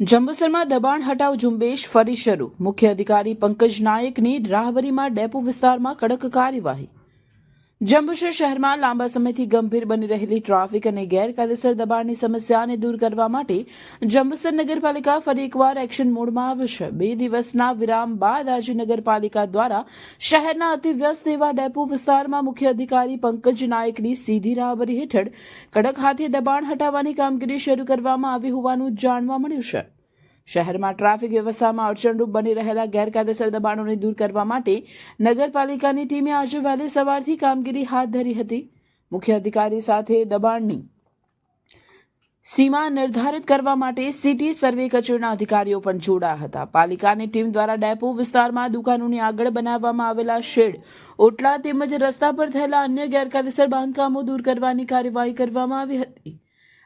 જંબુસરમાં દબાણ હટાવ ઝુંબેશ ફરી શરૂ. મુખ્ય અધિકારી પંકજ નાયકની રાહબરીમાં ડેપો વિસ્તારમાં કડક કાર્યવાહી. જંબુસર શહેરમાં લાંબા સમયથી ગંભીર બની રહેલી ટ્રાફિક અને ગેરકાયદેસર દબાણની સમસ્યાને દૂર કરવા માટે જંબુસર નગરપાલિકા ફરી એકવાર એક્શન મોડમાં આવશે. બે દિવસના વિરામ બાદ આજે નગરપાલિકા દ્વારા શહેરના અતિવ્યસ્ત એવા ડેપો વિસ્તારમાં મુખ્ય અધિકારી પંકજ નાયકની સીધી રાહબરી હેઠળ કડક હાથે દબાણ હટાવવાની કામગીરી શરૂ કરવામાં આવી હોવાનું જાણવા મળ્યું છે. શહેરમાં ટ્રાફિક વ્યવસ્થામાં અડચણરૂપ બની રહેલા ગેરકાયદેસર દબાણોને દૂર કરવા માટે નગરપાલિકાની ટીમે આજે વહેલી સવારથી કામગીરી હાથ ધરી હતી. મુખ્ય અધિકારી સાથે દબાણની સીમા નિર્ધારિત કરવા માટે સિટી સર્વે કચેરીના અધિકારીઓ પણ જોડાયા હતા. પાલિકાની ટીમ દ્વારા ડેપો વિસ્તારમાં દુકાનોની આગળ બનાવવામાં આવેલા શેડ, ઓટલા તેમજ રસ્તા પર થયેલા અન્ય ગેરકાયદેસર બાંધકામો દૂર કરવાની કાર્યવાહી કરવામાં આવી હતી.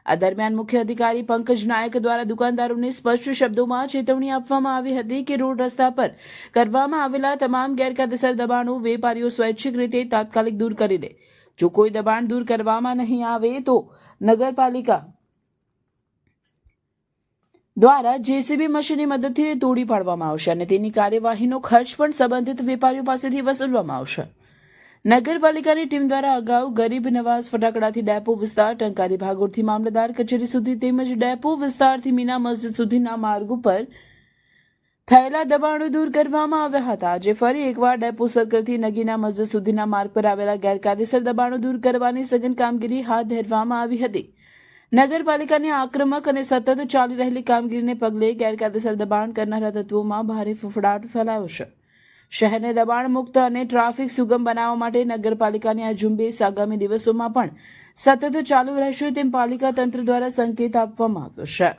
આ દરમિયાન મુખ્ય અધિકારી પંકજ નાયક દ્વારા દુકાનદારોને સ્પષ્ટ શબ્દોમાં ચેતવણી આપવામાં આવી હતી કે રોડ રસ્તા પર કરવામાં આવેલા તમામ ગેરકાયદેસર દબાણો વેપારીઓ સ્વૈચ્છિક રીતે તાત્કાલિક દૂર કરી દે. જો કોઈ દબાણ દૂર કરવામાં નહીં આવે તો નગરપાલિકા દ્વારા જેસીબી મશીનની મદદથી તોડી પાડવામાં આવશે અને તેની કાર્યવાહીનો ખર્ચ પણ સંબંધિત વેપારીઓ પાસેથી વસૂલવામાં આવશે. નગરપાલિકાની ટીમ દ્વારા અગાઉ ગરીબ નવાઝ ફટાકડાથી ડેપો વિસ્તાર, ટંકારી ભાગોળથી મામલતદાર કચેરી સુધી તેમજ ડેપો વિસ્તારથી મીના મસ્જિદ સુધીના માર્ગ ઉપર થયેલા દબાણો દૂર કરવામાં આવ્યા હતા. આજે ફરી એકવાર ડેપો સર્કલથી નગીના મસ્જિદ સુધીના માર્ગ પર આવેલા ગેરકાયદેસર દબાણો દૂર કરવાની સઘન કામગીરી હાથ ધરવામાં આવી હતી. નગરપાલિકાની આક્રમક અને સતત ચાલી રહેલી કામગીરીને પગલે ગેરકાયદેસર દબાણ કરનારા તત્વોમાં ભારે ફફડાટ ફેલાયો છે. શહેરને દબાણ મુક્ત અને ટ્રાફિક સુગમ બનાવવા માટે નગરપાલિકાની આ ઝુંબેશ આગામી દિવસોમાં પણ સતત ચાલુ રહેશે તેમ પાલિકા તંત્ર દ્વારા સંકેત આપવામાં આવ્યો છે.